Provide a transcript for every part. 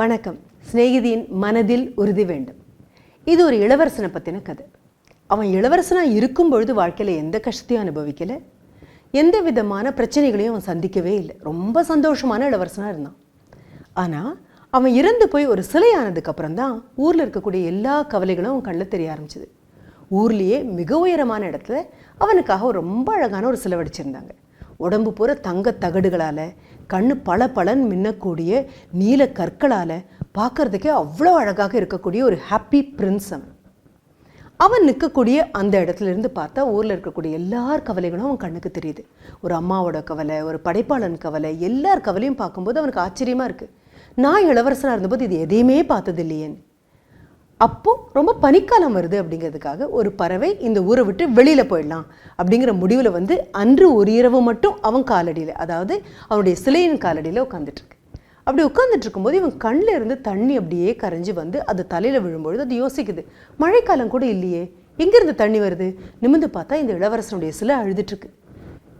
வணக்கம். சிநேகிதியின் மனதில் உறுதி வேண்டும். இது ஒரு இளவரசனை பற்றின கதை. அவன் இளவரசனாக இருக்கும் பொழுது வாழ்க்கையில் எந்த கஷ்டத்தையும் அனுபவிக்கலை. எந்த விதமான பிரச்சனைகளையும் அவன் சந்திக்கவே இல்லை. ரொம்ப சந்தோஷமான இளவரசனாக இருந்தான். ஆனால் அவன் இறந்து போய் ஒரு சிலை ஆனதுக்கப்புறம் தான் ஊரில் இருக்கக்கூடிய எல்லா கவலைகளும் அவன் கண்ணில் தெரிய ஆரம்பிச்சது. ஊர்லேயே மிக உயரமான இடத்துல அவனுக்காக ரொம்ப அழகான ஒரு சிலை வடிச்சிருந்தாங்க. உடம்பு பூரா தங்க தகடுகளால் கண்ணு பல பலன் மின்னக்கூடிய நீல கற்களால் பார்க்கறதுக்கே அவ்வளோ அழகாக இருக்கக்கூடிய ஒரு ஹாப்பி பிரின்ஸ் அவன் அவன் நிற்கக்கூடிய அந்த இடத்துல இருந்து பார்த்தா ஊரில் இருக்கக்கூடிய எல்லார் கவலைகளும் அவன் கண்ணுக்கு தெரியுது. ஒரு அம்மாவோட கவலை ஒரு படைப்பாளன் கவலை எல்லார் கவலையும் பார்க்கும்போது அவனுக்கு ஆச்சரியமாக இருக்குது நான் இளவரசனாக இருந்தபோது இது எதையுமே பார்த்தது இல்லையேன்னு அப்போது ரொம்ப பனிக்காலம் வருது அப்படிங்கிறதுக்காக ஒரு பறவை இந்த ஊரை விட்டு வெளியில் போயிடலாம் அப்படிங்கிற முடிவில் வந்து அன்று ஒரு இரவு மட்டும் அவன் காலடியில் அதாவது அவனுடைய சிலையின் காலடியில் உட்காந்துட்ருக்கு அப்படி உட்காந்துட்டு இருக்கும்போது இவன் கண்ணில் இருந்து தண்ணி அப்படியே கரைஞ்சி வந்து அது தலையில் விழும்பொழுது அது யோசிக்குது மழைக்காலம் கூட இல்லையே எங்கேருந்து தண்ணி வருது? நிமிந்து பார்த்தா இந்த இளவரசனுடைய சிலை அழுதுட்டுருக்கு.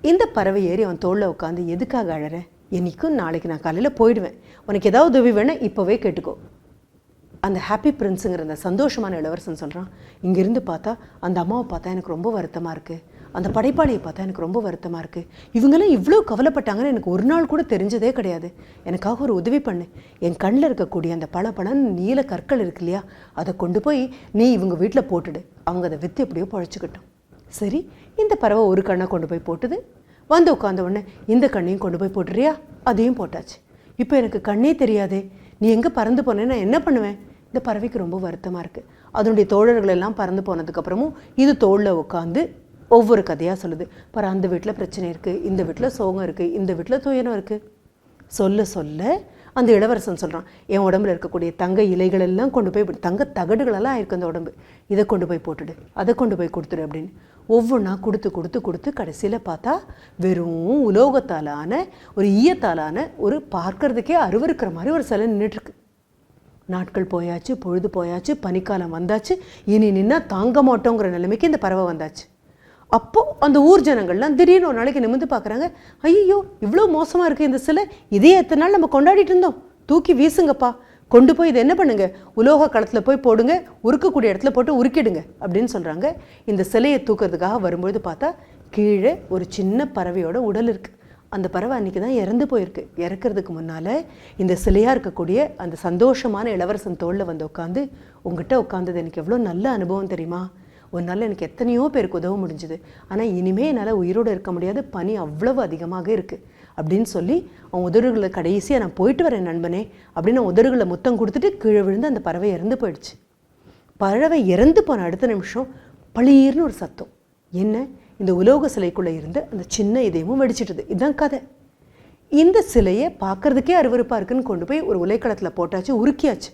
இந்த பறவை ஏறி அவன் தோளில் உட்காந்து எதுக்காக அழற? என்னைக்கும் நாளைக்கு நான் காலையில் போயிடுவேன். உனக்கு ஏதாவது உதவி வேணால் இப்போவே கேட்டுக்கோ. அந்த ஹாப்பி பிரின்ஸுங்கிற அந்த சந்தோஷமான இளவரசன் சொல்கிறான் இங்கேருந்து பார்த்தா அந்த அம்மாவை பார்த்தா எனக்கு ரொம்ப வருத்தமாக இருக்குது அந்த படைப்பாளியை பார்த்தா எனக்கு ரொம்ப வருத்தமாக இருக்குது இவங்கெல்லாம் இவ்வளோ கவலைப்பட்டாங்கன்னு எனக்கு ஒரு நாள் கூட தெரிஞ்சதே கிடையாது. எனக்காக ஒரு உதவி பண்ணு. என் கண்ணில் இருக்கக்கூடிய அந்த பல பழம் நீல கற்கள் இருக்கு இல்லையா அதை கொண்டு போய் நீ இவங்க வீட்டில் போட்டுடு. அவங்க அதை விற்று எப்படியோ பழச்சிக்கிட்டோம். சரி இந்த பறவை ஒரு கண்ணை கொண்டு போய் போட்டுது? வந்து உட்காந்த உடனே இந்த கண்ணையும் கொண்டு போய் போட்டுறியா? அதையும் போட்டாச்சு. இப்போ எனக்கு கண்ணே தெரியாதே. நீ எங்கே பறந்து போனேன்னா என்ன பண்ணுவேன்? இந்த பறவைக்கு ரொம்ப வருத்தமாக இருக்குது அதனுடைய தோழர்கள் எல்லாம் பறந்து போனதுக்கப்புறமும் இது தோளில் உட்காந்து ஒவ்வொரு கதையாக சொல்லுது. பாரு அந்த வீட்டில் பிரச்சனை இருக்குது இந்த வீட்டில் சோகம் இருக்குது இந்த வீட்டில் துயரம் இருக்குது சொல்ல சொல்ல அந்த இளவரசன் சொல்கிறான் என் உடம்புல இருக்கக்கூடிய தங்க இலைகள் எல்லாம் கொண்டு போய் தங்க தகடுகளெல்லாம் இருக்கு அந்த உடம்பு. இதை கொண்டு போய் போட்டுடு அதை கொண்டு போய் கொடுத்துடு அப்படின்னு. ஒவ்வொன்றா கொடுத்து கொடுத்து கொடுத்து கடைசியில் பார்த்தா வெறும் உலோகத்தாலான ஒரு ஈயத்தாலான ஒரு பார்க்கறதுக்கே அருவருக்கிற மாதிரி ஒரு சிலை நின்றுட்டுருக்கு நாட்கள் போயாச்சு பொழுது போயாச்சு பனிக்காலம் வந்தாச்சு இனி நின்னா தாங்க மாட்டோங்கிற நிலைமைக்கு இந்த பறவை வந்தாச்சு. அப்போ அந்த ஊர் ஜனங்கள்லாம் திடீர்னு ஒரு நாளைக்கு நிமிந்து பார்க்குறாங்க ஐயோ இவ்வளோ மோசமாக இருக்குது இந்த சிலை இதே எத்தனை நாள் நம்ம கொண்டாடிட்டு இருந்தோம் தூக்கி வீசுங்கப்பா கொண்டு போய் இதை என்ன பண்ணுங்க உலோக களத்தில் போய் போடுங்க உருக்கக்கூடிய இடத்துல போட்டு உருக்கிடுங்க அப்படின்னு சொல்கிறாங்க இந்த சிலையை தூக்கிறதுக்காக வரும்பொழுது பார்த்தா கீழே ஒரு சின்ன பறவையோட உடல் இருக்குது அந்த பறவை அன்றைக்கி தான் இறந்து போயிருக்கு. இறக்கிறதுக்கு முன்னால் இந்த சிலையாக இருக்கக்கூடிய அந்த சந்தோஷமான இளவரசன் தோளில் வந்து உட்காந்து உங்ககிட்ட உட்காந்தது எனக்கு எவ்வளோ நல்ல அனுபவம் தெரியுமா? உன்னால் எனக்கு எத்தனையோ பேருக்கு உதவ முடிஞ்சுது. ஆனால் இனிமே என்னால் உயிரோடு இருக்க முடியாது பனி அவ்வளவு அதிகமாக இருக்குது அப்படின்னு சொல்லி அவன் உதடுகளை கடைசியாக நான் போயிட்டு வரேன் நண்பனே அப்படின்னு நான் உதடுகளை முத்தம் கொடுத்துட்டு கீழே விழுந்து அந்த பறவை இறந்து போயிடுச்சு. பறவை இறந்து போன அடுத்த நிமிஷம் பளீர்னு ஒரு சத்தம். என்ன? இந்த உலோக சிலைக்குள்ளே இருந்து அந்த சின்ன இதயமும் வெடிச்சிட்டுது. இதுதான் கதை. இந்த சிலையை பார்க்கறதுக்கே அருவருப்பாக இருக்குன்னு கொண்டு போய் ஒரு உலைக்களத்தில் போட்டாச்சு உருக்கியாச்சு.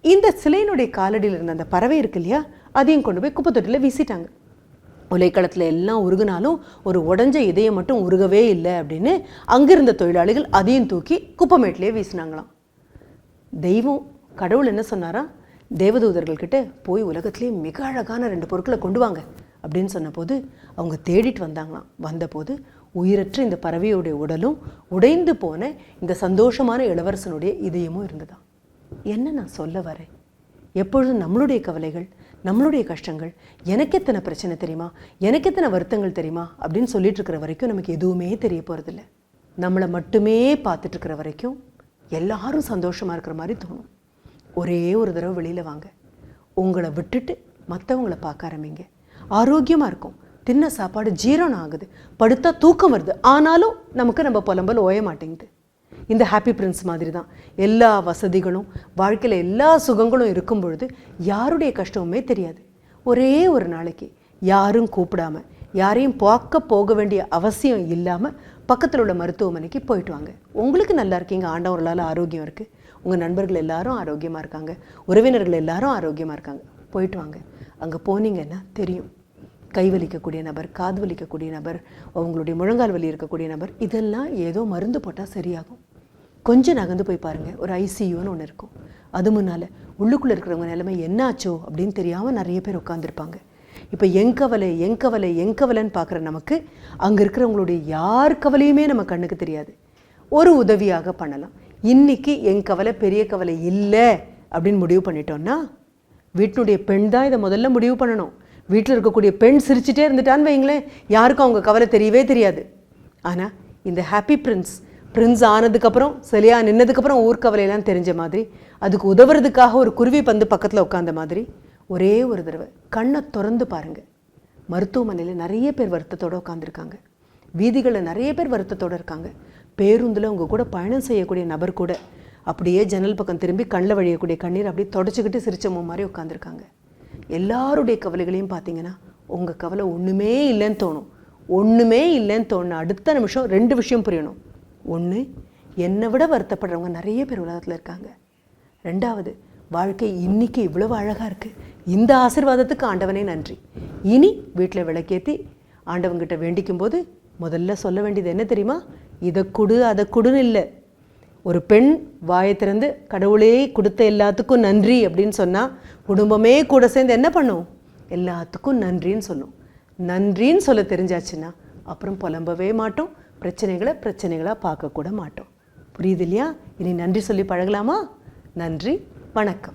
இந்த சிலையினுடைய காலடியில் இருந்த அந்த பறவை இருக்கு இல்லையா அதையும் கொண்டு போய் குப்பைத்தொட்டியில் வீசிட்டாங்க. உலைக்களத்தில் எல்லாம் உருகுனாலும் ஒரு உடஞ்ச இதயம் மட்டும் உருகவே இல்லை அப்படின்னு அங்கிருந்த தொழிலாளிகள் அதையும் தூக்கி குப்பமேட்டிலே வீசினாங்களாம். தெய்வம் கடவுள் என்ன சொன்னாரா தேவதூதர்கள்கிட்ட போய் உலகத்திலே மிக அழகான ரெண்டு பொருட்களை கொண்டு வாங்க. அப்படின்னு சொன்னபோது அவங்க தேடிட்டு வந்தாங்களாம். வந்தபோது உயிரற்ற இந்த பறவையுடைய உடலும் உடைந்து போன இந்த சந்தோஷமான இளவரசனுடைய இதயமும் இருந்ததாம் என்ன நான் சொல்ல வரேன்? எப்பொழுதும் நம்மளுடைய கவலைகள் நம்மளுடைய கஷ்டங்கள் எனக்கு எத்தனை பிரச்சனை தெரியுமா? எனக்கு எத்தனை வருத்தங்கள் தெரியுமா? அப்படின்னு சொல்லிட்டு இருக்கிற வரைக்கும் நமக்கு எதுவுமே தெரிய போகிறதில்ல நம்மளை மட்டுமே பார்த்துட்டு இருக்கிற வரைக்கும் எல்லாரும் சந்தோஷமாக இருக்கிற மாதிரி தோணும். ஒரே ஒரு தடவை வெளியில் வாங்க. உங்களை விட்டுட்டு மற்றவங்கள பார்க்க ஆரம்பிங்க. ஆரோக்கியமாக இருக்கும். தின்ன சாப்பாடு ஜீரணம் ஆகுது. படுத்தா தூக்கம் வருது. ஆனாலும் நமக்கு நம்ம புலம்பல் ஓய மாட்டேங்குது. இந்த ஹாப்பி பிரின்ஸ் மாதிரி தான் எல்லா வசதிகளும் வாழ்க்கையில் எல்லா சுகங்களும் இருக்கும் பொழுது யாருடைய கஷ்டமுமே தெரியாது. ஒரே ஒரு நாளைக்கு யாரும் கூப்பிடாம யாரையும் பார்க்க போக வேண்டிய அவசியம் இல்லாமல் பக்கத்தில் உள்ள மருத்துவமனைக்கு போயிட்டு வாங்க. உங்களுக்கு நல்லா இருக்கீங்க. ஆண்டவர்களால் ஆரோக்கியம் இருக்குது உங்கள் நண்பர்கள் எல்லாரும் ஆரோக்கியமாக இருக்காங்க. உறவினர்கள் எல்லாரும் ஆரோக்கியமாக இருக்காங்க. போயிட்டு வாங்க. அங்கே போனீங்கன்னா தெரியும். கை வலிக்கக்கூடிய நபர் காது வலிக்கக்கூடிய நபர் அவங்களுடைய முழங்கால் வலி இருக்கக்கூடிய நபர் இதெல்லாம் ஏதோ மருந்து போட்டால் சரியாகும். கொஞ்சம் நகர்ந்து போய் பாருங்கள் ஒரு ஐசியூன்னு ஒன்று இருக்கும். அது முன்னால் உள்ளுக்குள்ளே இருக்கிறவங்க நிலைமை என்னாச்சோ அப்படின்னு தெரியாமல் நிறைய பேர் உட்காந்துருப்பாங்க இப்போ என் கவலை என் கவலை என் கவலைன்னு பார்க்குற நமக்கு அங்கே இருக்கிறவங்களுடைய யார் கவலையுமே நம்ம கண்ணுக்கு தெரியாது. ஒரு உதவியாக பண்ணலாம். இன்னைக்கு என் கவலை பெரிய கவலை இல்லை அப்படின்னு முடிவு பண்ணிட்டோம்னா வீட்டினுடைய பெண் தான் இதை முதல்ல முடிவு பண்ணணும். வீட்டில் இருக்கக்கூடிய பெண் சிரிச்சிட்டே இருந்துட்டான்னு வைங்களேன் யாருக்கும் அவங்க கவலை தெரியவே தெரியாது. ஆனால் இந்த ஹாப்பி பிரின்ஸ் பிரின்ஸ் ஆனதுக்கப்புறம் சிலையா நின்னதுக்கப்புறம் ஊர்க்கவலையெல்லாம் தெரிஞ்ச மாதிரி அதுக்கு உதவுறதுக்காக ஒரு குருவி பந்து பக்கத்தில் உட்காந்த மாதிரி ஒரே ஒரு தடவை கண்ணை திறந்து பாருங்கள் மருத்துவமனையில் நிறைய பேர் வருத்தத்தோடு உட்காந்துருக்காங்க வீதிகளில் நிறைய பேர் வருத்தத்தோடு இருக்காங்க. பேருந்தில் உங்கள் கூட பயணம் செய்யக்கூடிய நபர் கூட அப்படியே ஜன்னல் பக்கம் திரும்பி கண்ணில் வழியக்கூடிய கண்ணீர் அப்படியே தொடச்சிக்கிட்டு சிரிச்சமோ மாதிரி உட்காந்துருக்காங்க எல்லாருடைய கவலைகளையும் பார்த்தீங்கன்னா உங்கள் கவலை ஒன்றுமே இல்லைன்னு தோணும். ஒன்றுமே இல்லைன்னு தோணும் அடுத்த நிமிஷம் ரெண்டு விஷயம் புரியணும். ஒன்று என்னை விட வருத்தப்படுறவங்க நிறைய பேர் உலகத்தில் இருக்காங்க. ரெண்டாவது வாழ்க்கை இன்னைக்கு இவ்வளவு அழகாக இருக்குது இந்த ஆசீர்வாதத்துக்கு ஆண்டவனே நன்றி. இனி வீட்டில் விளக்கேற்றி ஆண்டவங்கிட்ட வேண்டிக்கும் போது முதல்ல சொல்ல வேண்டியது என்ன தெரியுமா? இதை கொடு அதை கொடுன்னு இல்லை. ஒரு பெண் வாயை திறந்து கடவுளே கொடுத்த எல்லாத்துக்கும் நன்றி அப்படின்னு சொன்னால் குடும்பமே கூட சேர்ந்து என்ன பண்ணும்? எல்லாத்துக்கும் நன்றின்னு சொல்லும். நன்றின்னு சொல்ல தெரிஞ்சாச்சுன்னா அப்புறம் புலம்பவே மாட்டோம். பிரச்சனைகளை பிரச்சனைகளாக பார்க்கக்கூட மாட்டோம். புரியுது இல்லையா? இனி நன்றி சொல்லி பழகலாமா? நன்றி. வணக்கம்.